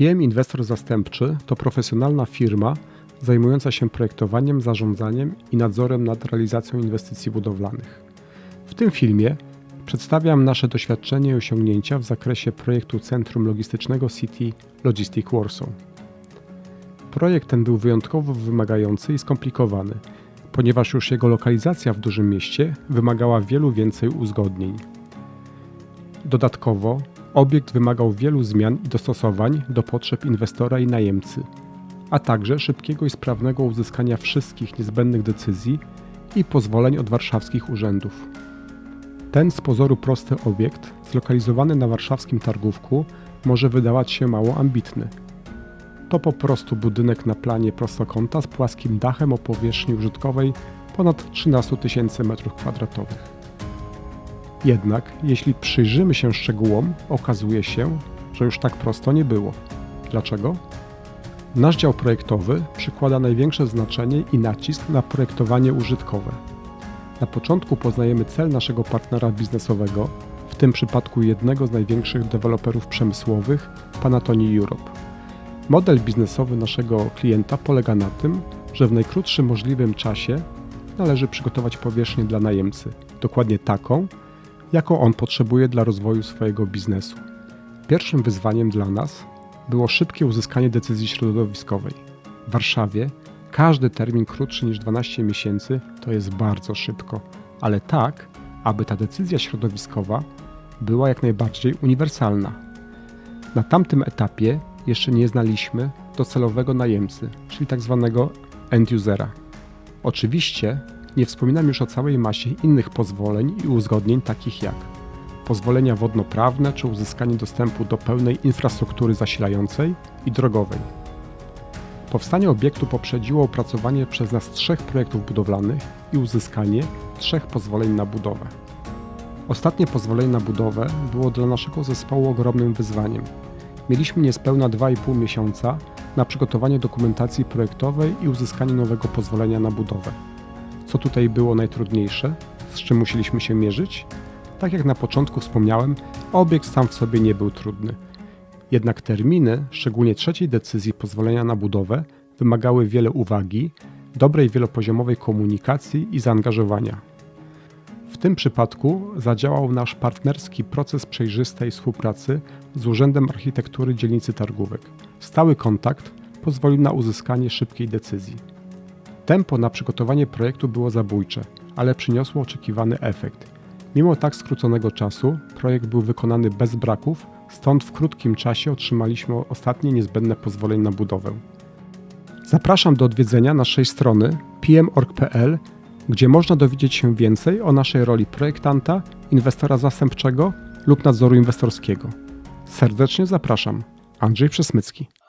PM Inwestor Zastępczy to profesjonalna firma zajmująca się projektowaniem, zarządzaniem i nadzorem nad realizacją inwestycji budowlanych. W tym filmie przedstawiam nasze doświadczenie i osiągnięcia w zakresie projektu Centrum Logistycznego City Logistic Warsaw. Projekt ten był wyjątkowo wymagający i skomplikowany, ponieważ już jego lokalizacja w dużym mieście wymagała wielu więcej uzgodnień. Dodatkowo obiekt wymagał wielu zmian i dostosowań do potrzeb inwestora i najemcy, a także szybkiego i sprawnego uzyskania wszystkich niezbędnych decyzji i pozwoleń od warszawskich urzędów. Ten z pozoru prosty obiekt, zlokalizowany na warszawskim targówku, może wydawać się mało ambitny. To po prostu budynek na planie prostokąta z płaskim dachem o powierzchni użytkowej ponad 13 tysięcy m2. Jednak, jeśli przyjrzymy się szczegółom, okazuje się, że już tak prosto nie było. Dlaczego? Nasz dział projektowy przykłada największe znaczenie i nacisk na projektowanie użytkowe. Na początku poznajemy cel naszego partnera biznesowego, w tym przypadku jednego z największych deweloperów przemysłowych, Panatoni Europe. Model biznesowy naszego klienta polega na tym, że w najkrótszym możliwym czasie należy przygotować powierzchnię dla najemcy, dokładnie taką, jaką on potrzebuje dla rozwoju swojego biznesu. Pierwszym wyzwaniem dla nas było szybkie uzyskanie decyzji środowiskowej. W Warszawie każdy termin krótszy niż 12 miesięcy to jest bardzo szybko, ale tak, aby ta decyzja środowiskowa była jak najbardziej uniwersalna. Na tamtym etapie jeszcze nie znaliśmy docelowego najemcy, czyli tak zwanego end usera. Oczywiście nie wspominam już o całej masie innych pozwoleń i uzgodnień, takich jak pozwolenia wodnoprawne czy uzyskanie dostępu do pełnej infrastruktury zasilającej i drogowej. Powstanie obiektu poprzedziło opracowanie przez nas trzech projektów budowlanych i uzyskanie trzech pozwoleń na budowę. Ostatnie pozwolenie na budowę było dla naszego zespołu ogromnym wyzwaniem. Mieliśmy niespełna 2,5 miesiąca na przygotowanie dokumentacji projektowej i uzyskanie nowego pozwolenia na budowę. Co tutaj było najtrudniejsze, z czym musieliśmy się mierzyć? Tak jak na początku wspomniałem, obiekt sam w sobie nie był trudny. Jednak terminy, szczególnie trzeciej decyzji pozwolenia na budowę, wymagały wiele uwagi, dobrej wielopoziomowej komunikacji i zaangażowania. W tym przypadku zadziałał nasz partnerski proces przejrzystej współpracy z Urzędem Architektury Dzielnicy Targówek. Stały kontakt pozwolił na uzyskanie szybkiej decyzji. Tempo na przygotowanie projektu było zabójcze, ale przyniosło oczekiwany efekt. Mimo tak skróconego czasu, projekt był wykonany bez braków, stąd w krótkim czasie otrzymaliśmy ostatnie niezbędne pozwolenie na budowę. Zapraszam do odwiedzenia naszej strony pmorg.pl, gdzie można dowiedzieć się więcej o naszej roli projektanta, inwestora zastępczego lub nadzoru inwestorskiego. Serdecznie zapraszam. Andrzej Przesmycki.